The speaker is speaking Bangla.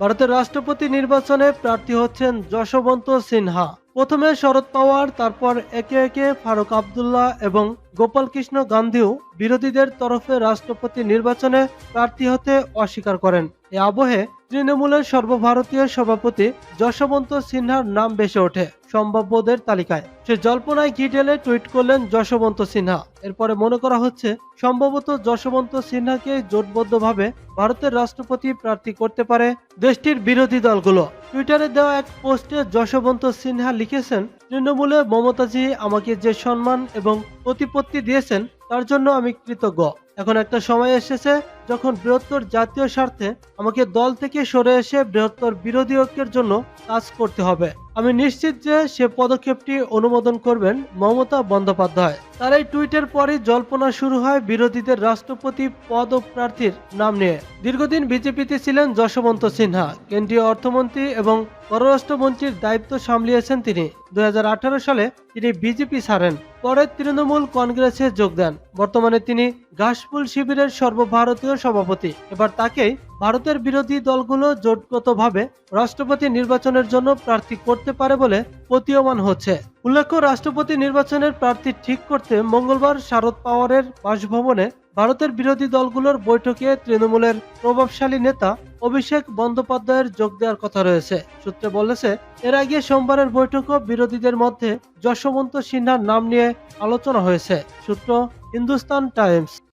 ভারতের রাষ্ট্রপতি নির্বাচনে প্রার্থী হচ্ছেন যশবন্ত সিনহা। প্রথমে শরদ পাওয়ার, তারপর একে একে ফারুক আবদুল্লাহ এবং গোপাল কৃষ্ণ গান্ধীও বিরোধীদের তরফে রাষ্ট্রপতি নির্বাচনে প্রার্থী হতে অস্বীকার করেন। এ আবহে তৃণমূলের সর্বভারতীয় সভাপতি যশবন্ত সিনহার নাম ভেসে ওঠে সম্ভাব্যদের তালিকায়। সে জল্পনায় ঘি ঢেলে টুইট করলেন যশবন্ত সিনহা। এরপরে মনে করা হচ্ছে, সম্ভবত যশবন্ত সিনহাকে জোটবদ্ধভাবে ভারতের রাষ্ট্রপতি প্রার্থী করতে পারে দেশটির বিরোধী দলগুলো। টুইটারে দেওয়া এক পোস্টে যশবন্ত সিনহা লিখেছেন, তৃণমূলে মমতাজি আমাকে যে সম্মান এবং প্রতিপত্তি দিয়েছেন, তার জন্য আমি কৃতজ্ঞ। এখন একটা সময় এসেছে যখন বৃহত্তর জাতীয় স্বার্থে আমাকে দল থেকে সরে এসে বৃহত্তর বিরোধী ঐক্যের জন্য কাজ করতে হবে, আমি নিশ্চিত যে সে পদক্ষেপটি অনুমোদন করবেন মমতা বন্দ্যোপাধ্যায়। তার এই টুইটের পরই জল্পনা শুরু হয় বিরোধীদের রাষ্ট্রপতি পদ ও প্রার্থীর নাম নিয়ে। দীর্ঘদিন বিজেপিতে ছিলেন যশবন্ত সিনহা, কেন্দ্রীয় অর্থমন্ত্রী এবং পররাষ্ট্রমন্ত্রীর দায়িত্ব সামলিয়েছেন তিনি। দুই হাজার আঠারো সালে তিনি বিজেপি ছাড়েন, পরে তৃণমূল কংগ্রেসে যোগ দেন। বর্তমানে তিনি ঘাসফুল শিবিরের সর্বভারতীয় সভাপতি। এবার তাকেই ভারতের বিরোধী দলগুলো জোটগতভাবে রাষ্ট্রপতি নির্বাচনের জন্য প্রার্থী করতে পারে বলে প্রতীয়মান হচ্ছে। উল্লেখ্য, রাষ্ট্রপতি নির্বাচনের প্রার্থী ঠিক করতে মঙ্গলবার শারদ পাওয়ারের বাসভবনে ভারতের বিরোধী দলগুলোর বৈঠকে তৃণমূলের প্রভাবশালী নেতা অভিষেক বন্দ্যোপাধ্যায়ের যোগ দেওয়ার কথা রয়েছে। সূত্রে বলেছে, এর আগে সোমবারের বৈঠকও বিরোধীদের মধ্যে যশবন্ত সিনহার নাম নিয়ে আলোচনা হয়েছে। সূত্র, হিন্দুস্তান টাইমস।